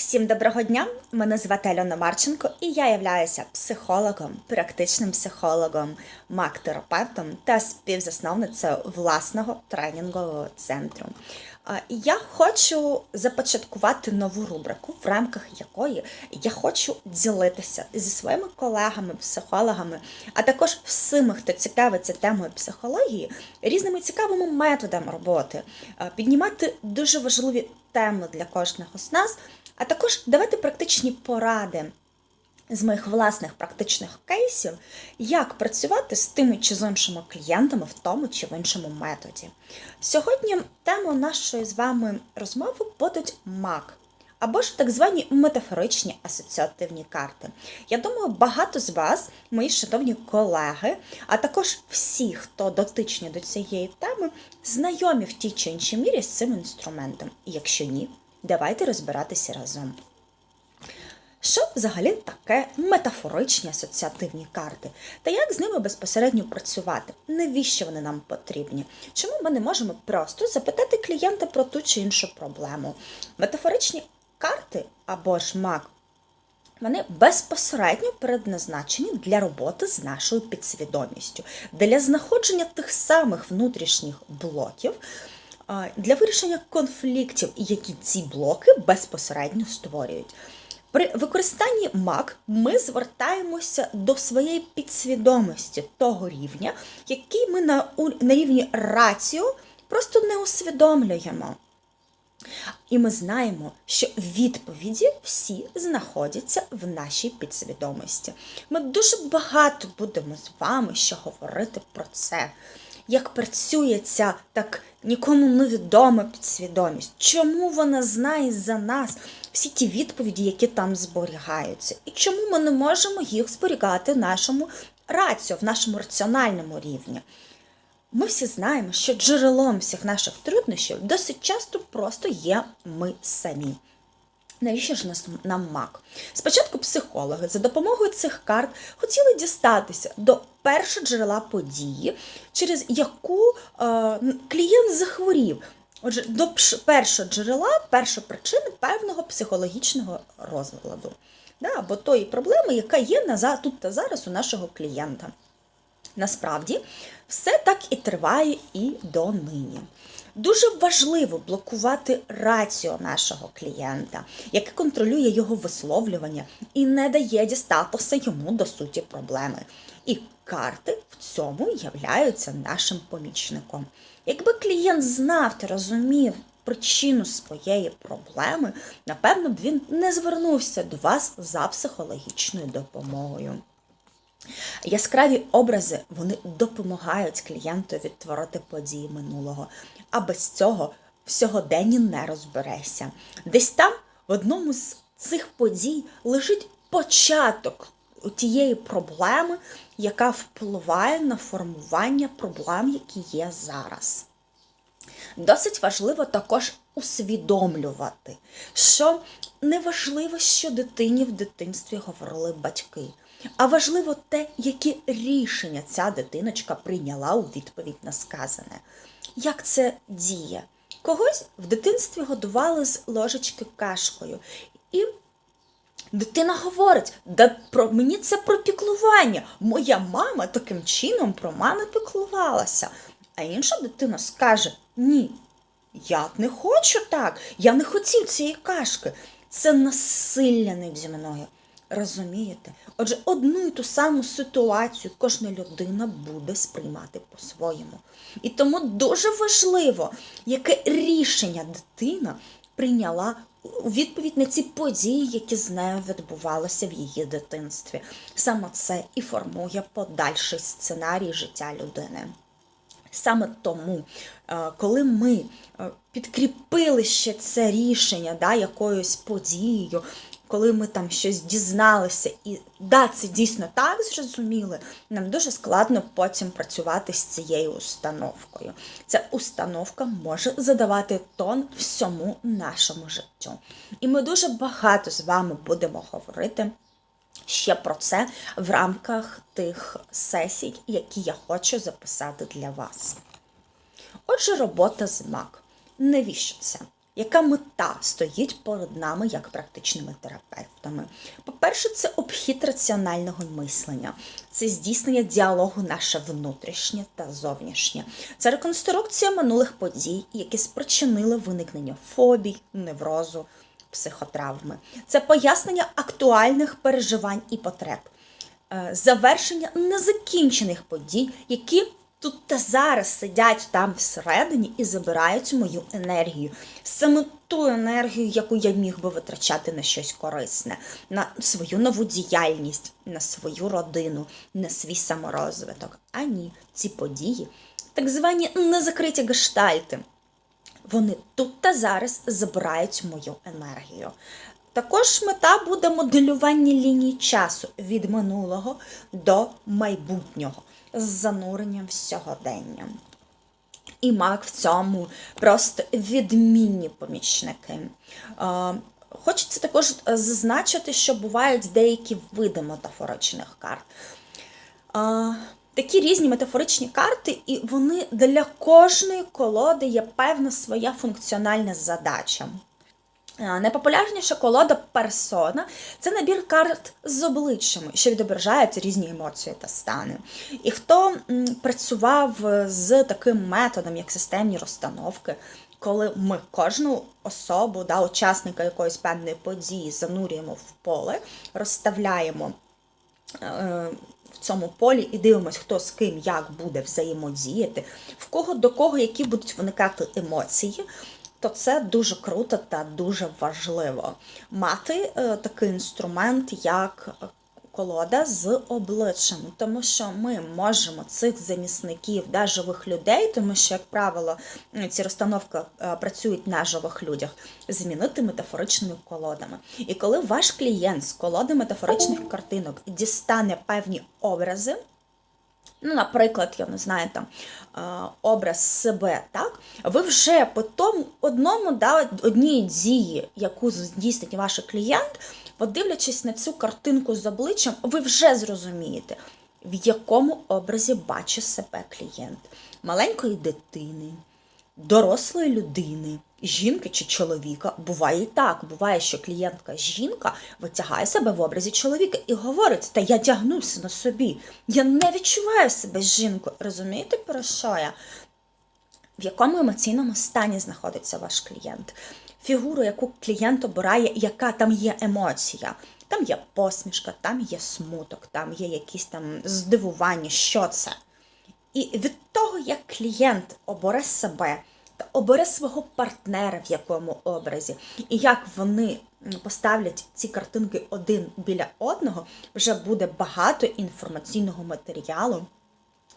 Всім доброго дня! Мене звати Альона Марченко, і я являюся психологом, практичним психологом, мак-терапевтом та співзасновницею власного тренінгового центру. Я хочу започаткувати нову рубрику, в рамках якої я хочу ділитися зі своїми колегами, психологами, а також всіми, хто цікавиться темою психології, різними цікавими методами роботи, піднімати дуже важливі теми для кожного з нас, а також давати практичні поради з моїх власних практичних кейсів, як працювати з тими чи з іншими клієнтами в тому чи в іншому методі. Сьогодні тема нашої з вами розмови будуть МАК. Або ж так звані метафоричні асоціативні карти. Я думаю, багато з вас, мої шановні колеги, а також всі, хто дотичні до цієї теми, знайомі в тій чи іншій мірі з цим інструментом. Якщо ні, давайте розбиратися разом. Що взагалі таке метафоричні асоціативні карти? Та як з ними безпосередньо працювати? Навіщо вони нам потрібні? Чому ми не можемо просто запитати клієнта про ту чи іншу проблему? Метафоричні карти або ж мак, вони безпосередньо предназначені для роботи з нашою підсвідомістю, для знаходження тих самих внутрішніх блоків, для вирішення конфліктів, які ці блоки безпосередньо створюють. При використанні МАК ми звертаємося до своєї підсвідомості того рівня, який ми на, на рівні раціо просто не усвідомлюємо. І ми знаємо, що відповіді всі знаходяться в нашій підсвідомості. Ми дуже багато будемо з вами ще говорити про це. Як працює ця так нікому невідома підсвідомість, чому вона знає за нас всі ті відповіді, які там зберігаються, і чому ми не можемо їх зберігати в нашому раціо, в нашому раціональному рівні. Ми всі знаємо, що джерелом всіх наших труднощів досить часто просто є ми самі. Навіщо ж нас нам мак? Спочатку психологи за допомогою цих карт хотіли дістатися до першого джерела події, через яку е, клієнт захворів. Отже, до першого джерела, першої причина певного психологічного розладу, да, або тої проблеми, яка є на, тут та зараз у нашого клієнта. Насправді, все так і триває і донині. Дуже важливо блокувати раціо нашого клієнта, яке контролює його висловлювання і не дає дістатися йому до суті проблеми. І карти в цьому являються нашим помічником. Якби клієнт знав та розумів причину своєї проблеми, напевно б він не звернувся до вас за психологічною допомогою. Яскраві образи вони допомагають клієнту відтворити події минулого, а без цього в сьогоденні не розберешся. Десь там, в одному з цих подій, лежить початок тієї проблеми, яка впливає на формування проблем, які є зараз. Досить важливо також усвідомлювати, що не важливо, що дитині в дитинстві говорили батьки, а важливо те, які рішення ця дитиночка прийняла у відповідь на сказане. Як це діє? Когось в дитинстві годували з ложечки кашкою. І Дитина говорить, да про мені це про піклування. Моя мама таким чином про мене піклувалася. А інша дитина скаже: Ні, я не хочу так, я не хотів цієї кашки. Це насилля наді мною. Розумієте? Отже, одну і ту саму ситуацію кожна людина буде сприймати по-своєму. І тому дуже важливо, яке рішення дитина прийняла у відповідь на ці події, які з нею відбувалися в її дитинстві. Саме це і формує подальший сценарій життя людини. Саме тому, е, коли ми е, підкріпили ще це рішення да, якоюсь подією, коли ми там щось дізналися, і да, це дійсно так зрозуміли, нам дуже складно потім працювати з цією установкою. Ця установка може задавати тон всьому нашому життю. І ми дуже багато з вами будемо говорити ще про це в рамках тих сесій, які я хочу записати для вас. Отже, робота з МАК. Навіщо це? Яка мета стоїть перед нами як практичними терапевтами? По-перше, це обхід раціонального мислення, це здійснення діалогу наше внутрішнє та зовнішнє, це реконструкція минулих подій, які спричинили виникнення фобій, неврозу, психотравми, це пояснення актуальних переживань і потреб, е, завершення незакінчених подій, які тут та зараз сидять там всередині і забирають мою енергію. Саме ту енергію, яку я міг би витрачати на щось корисне, на свою нову діяльність, на свою родину, на свій саморозвиток. А ні, ці події, так звані незакриті гештальти. Вони тут та зараз забирають мою енергію. Також мета буде моделювання лінії часу від минулого до майбутнього з зануренням в сьогодення. І мак в цьому просто відмінні помічники. Е, Хочеться також зазначити, що бувають деякі види метафоричних карт. Такі різні метафоричні карти, і вони для кожної колоди є певна своя функціональна задача. Найпопулярніша колода персона це набір карт з обличчями, що відображають різні емоції та стани. І хто працював з таким методом, як системні розстановки, коли ми кожну особу, да, учасника якоїсь певної події занурюємо в поле, розставляємо е, в цьому полі і дивимось, хто з ким як буде взаємодіяти, в кого до кого які будуть виникати емоції. То це дуже круто та дуже важливо мати е, такий інструмент, як колода з обличчями, тому що ми можемо цих замісників да, живих людей, тому що, як правило, ці розстановки е, працюють на живих людях, змінити метафоричними колодами. І коли ваш клієнт з колоди метафоричних картинок дістане певні образи. Ну, наприклад, я не знаю, там е, образ себе, так? Ви вже по тому одному да, одній дії, яку здійснить ваш клієнт, подивлячись на цю картинку з обличчям, ви вже зрозумієте, в якому образі бачить себе клієнт. Маленької дитини, дорослої людини, жінки чи чоловіка. Буває і так. Буває, що клієнтка жінка витягає себе в образі чоловіка і говорить, та я тягнуся на собі. Я не відчуваю себе жінкою. Розумієте, про що я? В якому емоційному стані знаходиться ваш клієнт? Фігуру, яку клієнт обирає, яка там є емоція. Там є посмішка, там є смуток, там є якісь там здивування, що це. І від того, як клієнт обере себе та обере свого партнера в якому образі, і як вони поставлять ці картинки один біля одного, вже буде багато інформаційного матеріалу.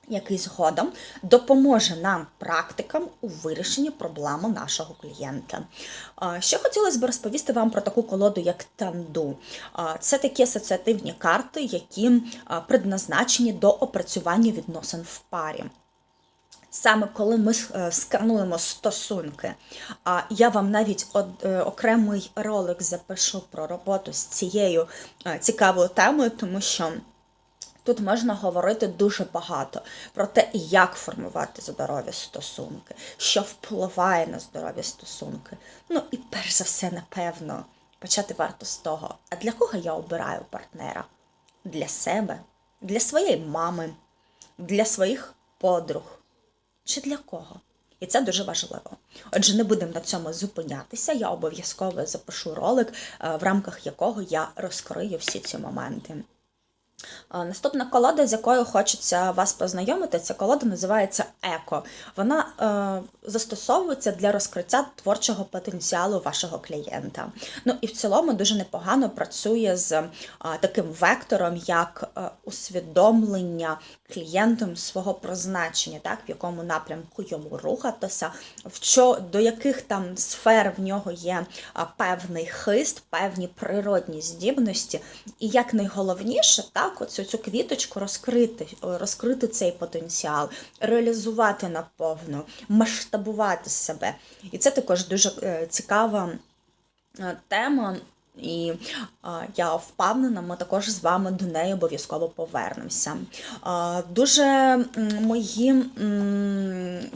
Який згодом допоможе нам, практикам, у вирішенні проблеми нашого клієнта. Ще хотілося б розповісти вам про таку колоду, як танду. Це такі асоціативні карти, які предназначені до опрацювання відносин в парі. Саме коли ми е, скануємо стосунки, я вам навіть е, окремий ролик запишу про роботу з цією е, цікавою темою, тому що. Тут можна говорити дуже багато про те, як формувати здорові стосунки, що впливає на здорові стосунки. Ну і перш за все, напевно, почати варто з того, а для кого я обираю партнера? Для себе, для своєї мами, для своїх подруг чи для кого? І це дуже важливо. Отже, не будемо на цьому зупинятися. Я обов'язково запишу ролик, е, в рамках якого я розкрию всі ці моменти. Наступна колода, з якою хочеться вас познайомити, ця колода називається Еко. Вона е, застосовується для розкриття творчого потенціалу вашого клієнта. Ну і в цілому дуже непогано працює з е, таким вектором, як е, усвідомлення клієнтом свого призначення, так, в якому напрямку йому рухатися, в що, до яких там сфер в нього є певний хист, певні природні здібності. І як найголовніше, так так, оцю цю квіточку розкрити, розкрити цей потенціал, реалізувати наповну, масштабувати себе. І це також дуже е, цікава е, тема. І я впевнена, ми також з вами до неї обов'язково повернемося. Дуже мої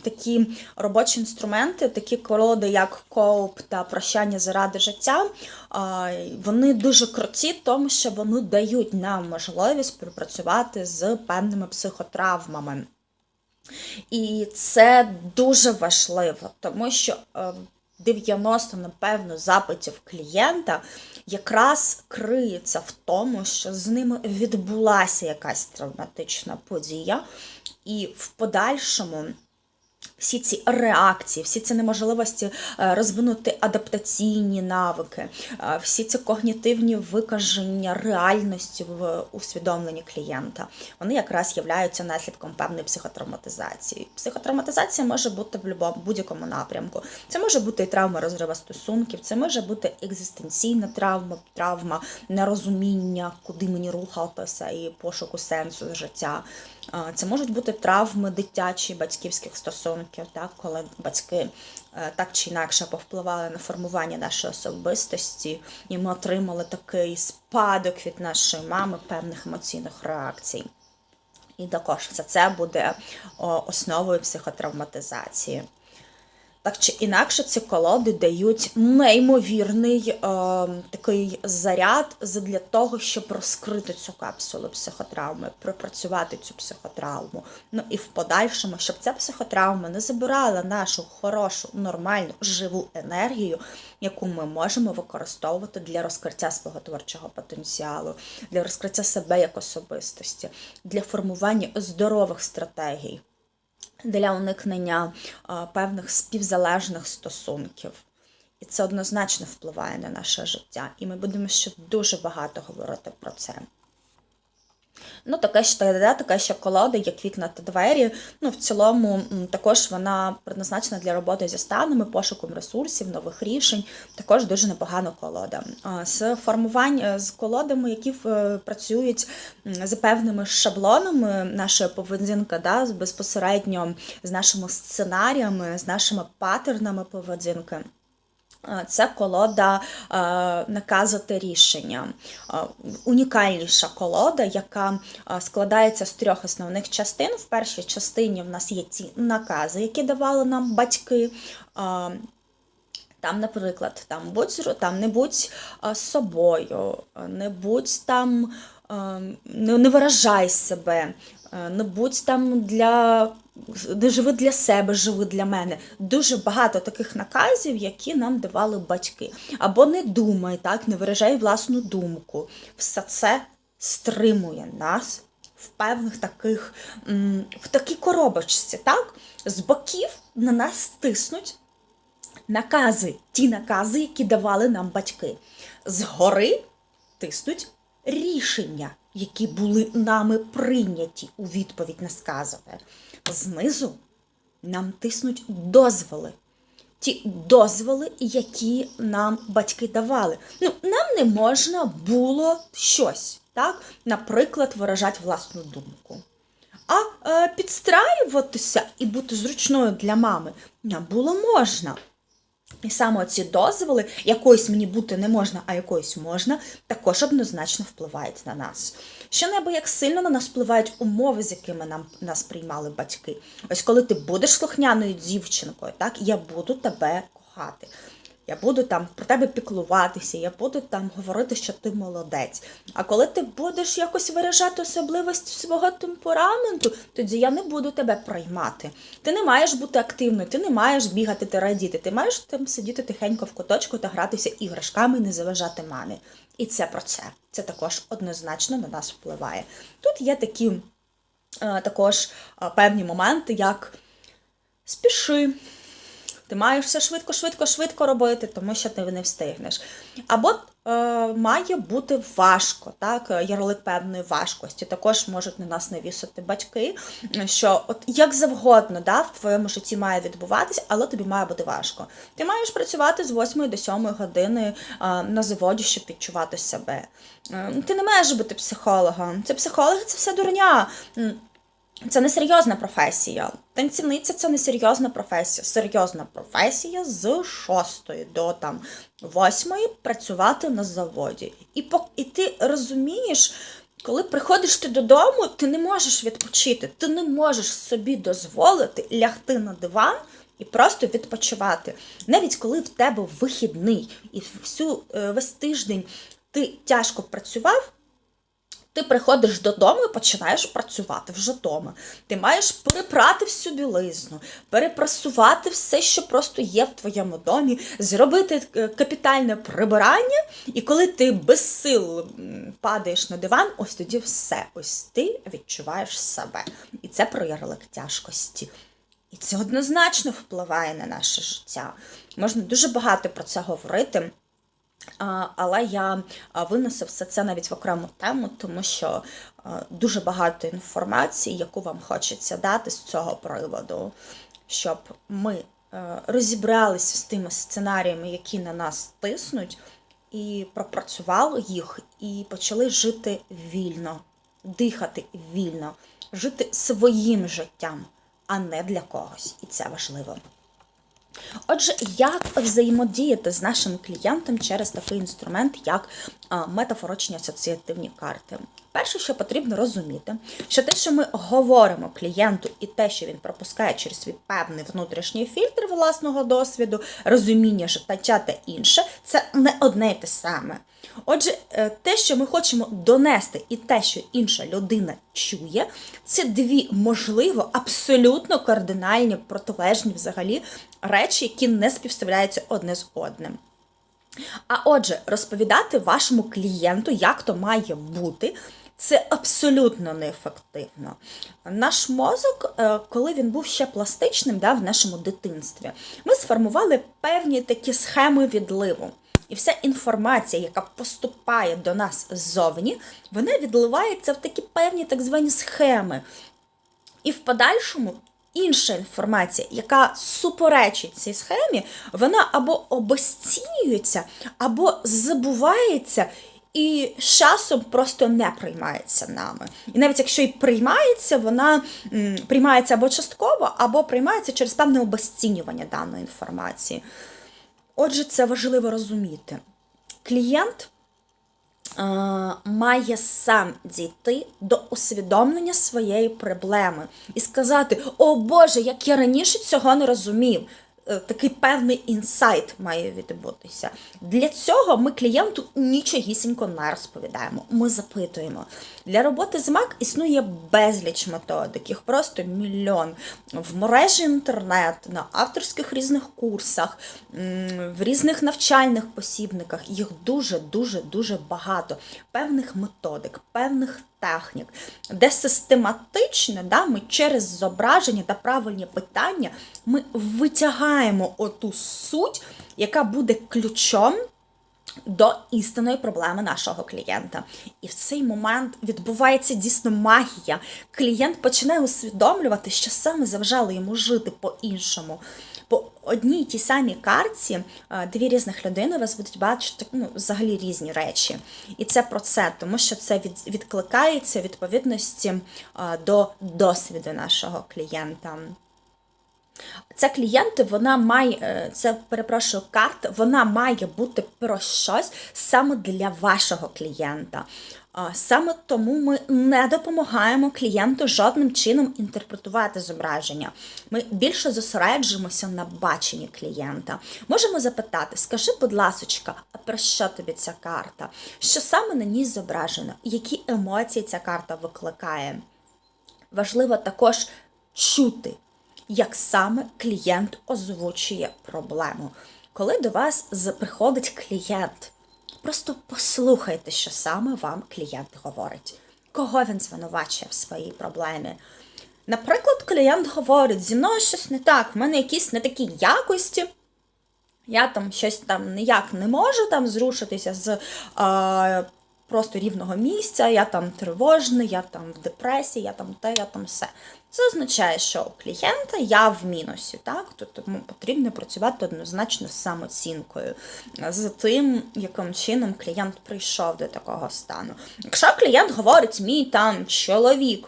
такі робочі інструменти, такі колоди, як коуп та прощання заради життя, вони дуже круті, тому що вони дають нам можливість пропрацювати з певними психотравмами. І це дуже важливо, тому що е, 90, напевно, запитів клієнта якраз криється в тому, що з ними відбулася якась травматична подія, і в подальшому. Всі ці реакції, всі ці неможливості е, розвинути адаптаційні навики, е, всі ці когнітивні викаження реальності в усвідомленні клієнта, вони якраз являються наслідком певної психотравматизації. Психотравматизація може бути в будь-якому будь-якому напрямку. Це може бути і травма розриву стосунків, це може бути екзистенційна травма, травма нерозуміння, куди мені рухатися, і пошуку сенсу життя. Це можуть бути травми дитячі батьківських стосунків, так, коли батьки е, так чи інакше повпливали на формування нашої особистості, і ми отримали такий спадок від нашої мами певних емоційних реакцій. І також все це буде основою психотравматизації. Так чи інакше, ці колоди дають неймовірний е, такий заряд для того, щоб розкрити цю капсулу психотравми, пропрацювати цю психотравму. Ну і в подальшому, щоб ця психотравма не забирала нашу хорошу, нормальну, живу енергію, яку ми можемо використовувати для розкриття свого творчого потенціалу, для розкриття себе як особистості, для формування здорових стратегій для уникнення певних співзалежних стосунків. І це однозначно впливає на наше життя. І ми будемо ще дуже багато говорити про це. Ну, таке ж ТД, така ще колода, як вікна та двері. Ну, в цілому, також вона предназначена для роботи зі станами, пошуком ресурсів, нових рішень. Також дуже непогана колода. З формувань з колодами, які е, працюють за певними шаблонами нашої поведінки, да, безпосередньо з нашими сценаріями, з нашими паттернами поведінки. Це колода наказу та рішення. Унікальніша колода, яка складається з трьох основних частин. В першій частині в нас є ці накази, які давали нам батьки. Там, наприклад, там будь там не будь е, собою, не будь там, не, виражай себе, не будь там для не живи для себе, живи для мене. Дуже багато таких наказів, які нам давали батьки. Або не думай, так, не виражай власну думку. Все це стримує нас в певних таких, в такій коробочці, так? З боків на нас тиснуть накази, ті накази, які давали нам батьки. Згори тиснуть рішення, які були нами прийняті у відповідь на сказане. Знизу нам тиснуть дозволи. Ті дозволи, які нам батьки давали. Ну, нам не можна було щось, так? Наприклад, виражати власну думку. А е, підстраюватися і бути зручною для мами нам було можна. І саме ці дозволи, якоїсь мені бути не можна, а якоїсь можна, також однозначно впливають на нас. Що небо як сильно на нас впливають умови, з якими нам нас приймали батьки. Ось коли ти будеш слухняною дівчинкою, так я буду тебе кохати. Я буду там про тебе піклуватися, я буду там говорити, що ти молодець. А коли ти будеш якось виражати особливості свого темпераменту, тоді я не буду тебе приймати. Ти не маєш бути активною, ти не маєш бігати та радіти. Ти маєш там сидіти тихенько в куточку та гратися іграшками і не заважати мамі. І це про це. Це також однозначно на нас впливає. Тут є такі е, також е, певні моменти, як спіши. Ти маєш все швидко, швидко, швидко робити, тому що ти не встигнеш. Або е, має бути важко, так, ярлик певної важкості. Також можуть на нас навісити батьки, що от як завгодно да, в твоєму житті має відбуватись, але тобі має бути важко. Ти маєш працювати з 8 до 7 години е, на заводі, щоб відчувати себе. Е, ти не маєш бути психологом. Це психологи, це все дурня. Це не серйозна професія. Танцівниця це не серйозна професія. Серйозна професія з 6 до там 8 працювати на заводі. І, і ти розумієш, коли приходиш ти додому, ти не можеш відпочити, ти не можеш собі дозволити лягти на диван і просто відпочивати. Навіть коли в тебе вихідний і всю е, весь тиждень ти тяжко працював. Ти приходиш додому і починаєш працювати вже вдома. Ти маєш перепрати всю білизну, перепрасувати все, що просто є в твоєму домі, зробити е, капітальне прибирання, і коли ти без сил падаєш на диван, ось тоді все. Ось ти відчуваєш себе. І це про ярлик тяжкості. І це однозначно впливає на наше життя. Можна дуже багато про це говорити. Але я винесу все це навіть в окрему тему, тому що дуже багато інформації, яку вам хочеться дати з цього приводу, щоб ми е, розібралися з тими сценаріями, які на нас тиснуть, і пропрацювали їх, і почали жити вільно, дихати вільно, жити своїм життям, а не для когось. І це важливо. Отже, як взаємодіяти з нашим клієнтом через такий інструмент, як а, метафоричні асоціативні карти? Перше, що потрібно розуміти, що те, що ми говоримо клієнту, і те, що він пропускає через свій певний внутрішній фільтр власного досвіду, розуміння життя та інше, це не одне й те саме. Отже, е, те, що ми хочемо донести, і те, що інша людина чує, це дві, можливо, абсолютно кардинальні, протилежні взагалі речі, які не співставляються одне з одним. А отже, розповідати вашому клієнту, як то має бути, це абсолютно неефективно. Наш мозок, е, коли він був ще пластичним да, в нашому дитинстві, ми сформували певні такі схеми відливу. І вся інформація, яка поступає до нас ззовні, вона відливається в такі певні так звані схеми. І в подальшому інша інформація, яка суперечить цій схемі, вона або обесцінюється, або забувається. І з часом просто не приймається нами. І навіть якщо і приймається, вона приймається або частково, або приймається через певне обесцінювання даної інформації. Отже, це важливо розуміти. Клієнт має сам дійти до усвідомлення своєї проблеми і сказати: О Боже, як я раніше цього не розумів. Е, Такий певний інсайт має відбутися. Для цього ми клієнту нічогісінько не розповідаємо. Ми запитуємо. Для роботи з МАК існує безліч методик, їх просто мільйон. В мережі інтернет, на авторських різних курсах, в різних навчальних посібниках. Їх дуже, дуже, дуже багато. Певних методик, певних технік, де систематично да, ми через зображення та правильні питання ми витягаємо оту суть, яка буде ключом до істинної проблеми нашого клієнта. І в цей момент відбувається дійсно магія. Клієнт починає усвідомлювати, що саме заважало йому жити по-іншому. По одній тій самій картці е, дві різних людини вас будуть бачити ну, взагалі різні речі. І це про це, тому що це від, відкликається відповідності е, до досвіду нашого клієнта. Ця клієнти, вона має, е, це перепрошую, карта, вона має бути про щось саме для вашого клієнта. Саме тому ми не допомагаємо клієнту жодним чином інтерпретувати зображення. Ми більше зосереджуємося на баченні клієнта. Можемо запитати, скажи, будь ласочка, а про що тобі ця карта? Що саме на ній зображено? Які емоції ця карта викликає? Важливо також чути, як саме клієнт озвучує проблему. Коли до вас приходить клієнт, просто послухайте, що саме вам клієнт говорить, кого він звинувачує в своїй проблемі. Наприклад, клієнт говорить: зі мною щось не так, в мене якісь не такі якості. Я там щось там ніяк не можу там зрушитися з а, просто рівного місця, я там тривожний, я там в депресії, я там те, я там все. Це означає, що у клієнта я в мінусі, так? Тобто потрібно працювати однозначно з самооцінкою, з тим, яким чином клієнт прийшов до такого стану. Якщо клієнт говорить, мій там чоловік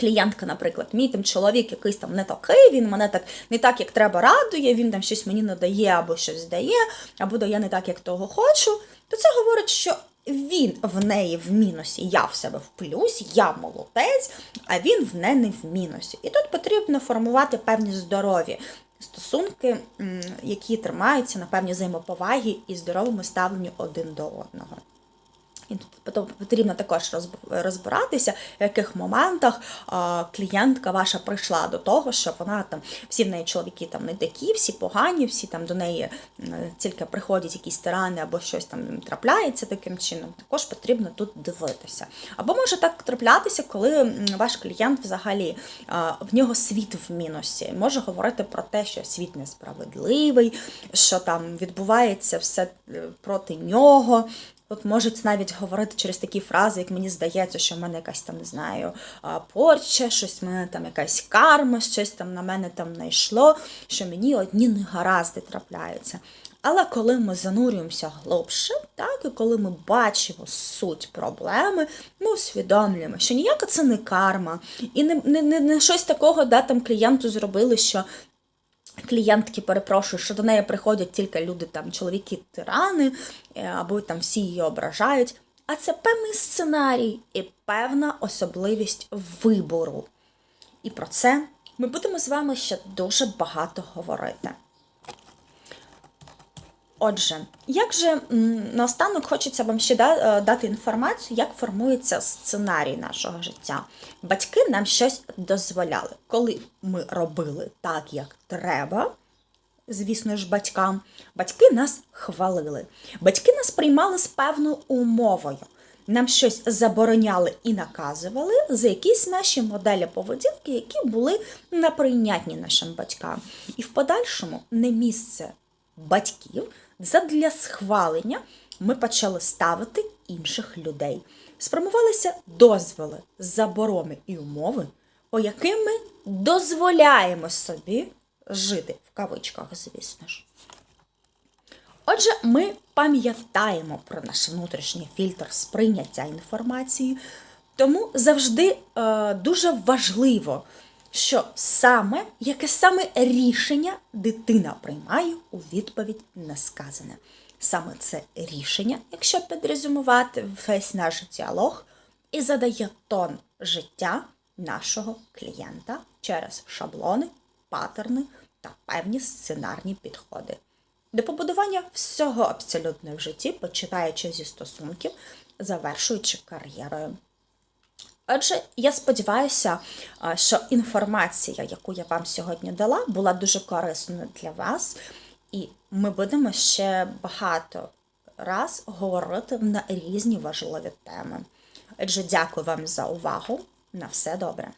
клієнтка, наприклад, мій там чоловік якийсь там не такий, він мене так не так, як треба радує, він там щось мені надає або щось дає, або дає не так, як того хочу, то це говорить, що він в неї в мінусі, я в себе в плюсі, я молодець, а він в неї в мінусі. І тут потрібно формувати певні здорові стосунки, які тримаються на певній взаємоповагі і здоровому ставленню один до одного. І тут потрібно також розбиратися, в яких моментах клієнтка ваша прийшла до того, що вона там всі в неї чоловіки там не такі, всі погані, всі там до неї тільки приходять якісь тирани або щось там трапляється таким чином. Також потрібно тут дивитися. Або може так траплятися, коли ваш клієнт взагалі в нього світ в мінусі, може говорити про те, що світ несправедливий, що там відбувається все е, проти нього. От можуть навіть говорити через такі фрази, як мені здається, що в мене якась там, не знаю, порча, щось в мене там якась карма, щось там на мене там знайшло, що мені одні негаразди трапляються. Але коли ми занурюємося глибше, так, і коли ми бачимо суть проблеми, ми усвідомлюємо, що ніяка це не карма, і не, не, не, не щось такого, да, там клієнту зробили, що клієнтки, перепрошую, що до неї приходять тільки люди, там, чоловіки-тирани, е, або там всі її ображають. А це певний сценарій і певна особливість вибору. І про це ми будемо з вами ще дуже багато говорити. Отже, як же наостанок хочеться вам ще е, дати інформацію, як формується сценарій нашого життя. Батьки нам щось дозволяли. Коли ми робили так, як треба, звісно ж, батькам, батьки нас хвалили. Батьки нас приймали з певною умовою. Нам щось забороняли і наказували за якісь наші моделі поведінки, які були неприйнятні нашим батькам. І в подальшому не місце батьків задля схвалення ми почали ставити інших людей. Сформувалися дозволи, заборони і умови, по яким ми дозволяємо собі жити в кавичках, звісно ж. Отже, ми пам'ятаємо про наш внутрішній фільтр сприйняття інформації, тому завжди е, дуже важливо, що саме, яке саме рішення дитина приймає у відповідь на сказане. Саме це рішення, якщо підрезюмувати весь наш діалог, і задає тон життя нашого клієнта через шаблони, паттерни та певні сценарні підходи. До побудування всього абсолютно в житті, починаючи зі стосунків, завершуючи кар'єрою. Отже, я сподіваюся, що інформація, яку я вам сьогодні дала, була дуже корисною для вас, і ми будемо ще багато раз говорити на різні важливі теми. Отже, дякую вам за увагу. На все добре.